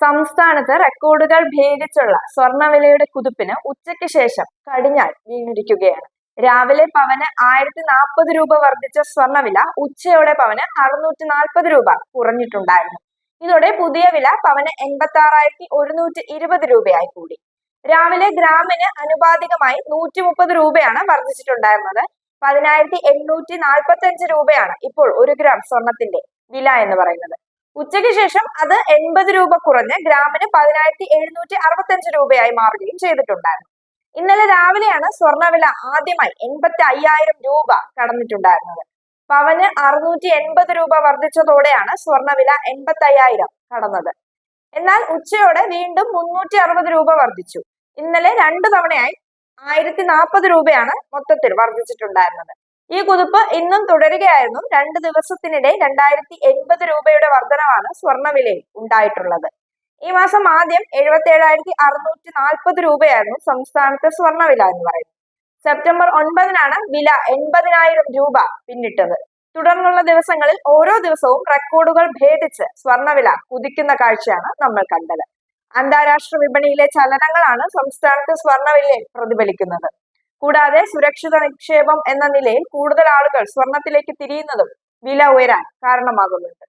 സംസ്ഥാനത്ത് റെക്കോർഡുകൾ ഭേദിച്ചുള്ള സ്വർണവിലയുടെ കുതിപ്പിന് ഉച്ചയ്ക്ക് ശേഷം കടിഞ്ഞാൽ വീണിരിക്കുകയാണ്. രാവിലെ പവന് ആയിരത്തി നാൽപ്പത് രൂപ വർദ്ധിച്ച സ്വർണവില ഉച്ചയോടെ പവന് അറുന്നൂറ്റി നാൽപ്പത് രൂപ കുറഞ്ഞിട്ടുണ്ടായിരുന്നു. ഇതോടെ പുതിയ വില പവന് എൺപത്തി ആറായിരത്തി ഒരുന്നൂറ്റി ഇരുപത് രൂപയായി കൂടി. രാവിലെ ഗ്രാമിന് അനുപാതികമായി നൂറ്റി മുപ്പത് രൂപയാണ് വർദ്ധിച്ചിട്ടുണ്ടായിരുന്നത്. പതിനായിരത്തി എണ്ണൂറ്റി നാൽപ്പത്തി അഞ്ച് രൂപയാണ് ഇപ്പോൾ ഒരു ഗ്രാം സ്വർണത്തിന്റെ വില എന്ന് പറയുന്നത്. ഉച്ചയ്ക്ക് ശേഷം അത് എൺപത് രൂപ കുറഞ്ഞ് ഗ്രാമിന് പതിനായിരത്തി എഴുന്നൂറ്റി അറുപത്തി അഞ്ച് രൂപയായി മാറുകയും ചെയ്തിട്ടുണ്ടായിരുന്നു. ഇന്നലെ രാവിലെയാണ് സ്വർണവില ആദ്യമായി എൺപത്തി അയ്യായിരം രൂപ കടന്നിട്ടുണ്ടായിരുന്നത്. പവന് അറുന്നൂറ്റി എൺപത് രൂപ വർദ്ധിച്ചതോടെയാണ് സ്വർണവില എൺപത്തി അയ്യായിരം കടന്നത്. എന്നാൽ ഉച്ചയോടെ വീണ്ടും മുന്നൂറ്റി അറുപത് രൂപ വർദ്ധിച്ചു. ഇന്നലെ രണ്ടു തവണയായി ആയിരത്തി നാൽപ്പത് രൂപയാണ് മൊത്തത്തിൽ വർദ്ധിച്ചിട്ടുണ്ടായിരുന്നത്. ഈ കുതിപ്പ് ഇന്നും തുടരുകയായിരുന്നു. രണ്ട് ദിവസത്തിനിടെ രണ്ടായിരത്തി എൺപത് രൂപയുടെ വർധനവാണ് സ്വർണവിലയിൽ ഉണ്ടായിട്ടുള്ളത്. ഈ മാസം ആദ്യം എഴുപത്തി ഏഴായിരത്തി അറുന്നൂറ്റി നാൽപ്പത് രൂപയായിരുന്നു സംസ്ഥാനത്തെ സ്വർണവില എന്ന് പറയുന്നത്. സെപ്റ്റംബർ ഒൻപതിനാണ് വില എൺപതിനായിരം രൂപ പിന്നിട്ടത്. തുടർന്നുള്ള ദിവസങ്ങളിൽ ഓരോ ദിവസവും റെക്കോർഡുകൾ ഭേദിച്ച് സ്വർണവില കുതിക്കുന്ന കാഴ്ചയാണ് നമ്മൾ കണ്ടത്. അന്താരാഷ്ട്ര വിപണിയിലെ ചലനങ്ങളാണ് സംസ്ഥാനത്തെ സ്വർണവിലയിൽ പ്രതിഫലിക്കുന്നത്. കൂടാതെ സുരക്ഷിത നിക്ഷേപം എന്ന നിലയിൽ കൂടുതൽ ആളുകൾ സ്വർണത്തിലേക്ക് തിരിയുന്നതും വില ഉയരാൻ കാരണമാകുന്നുണ്ട്.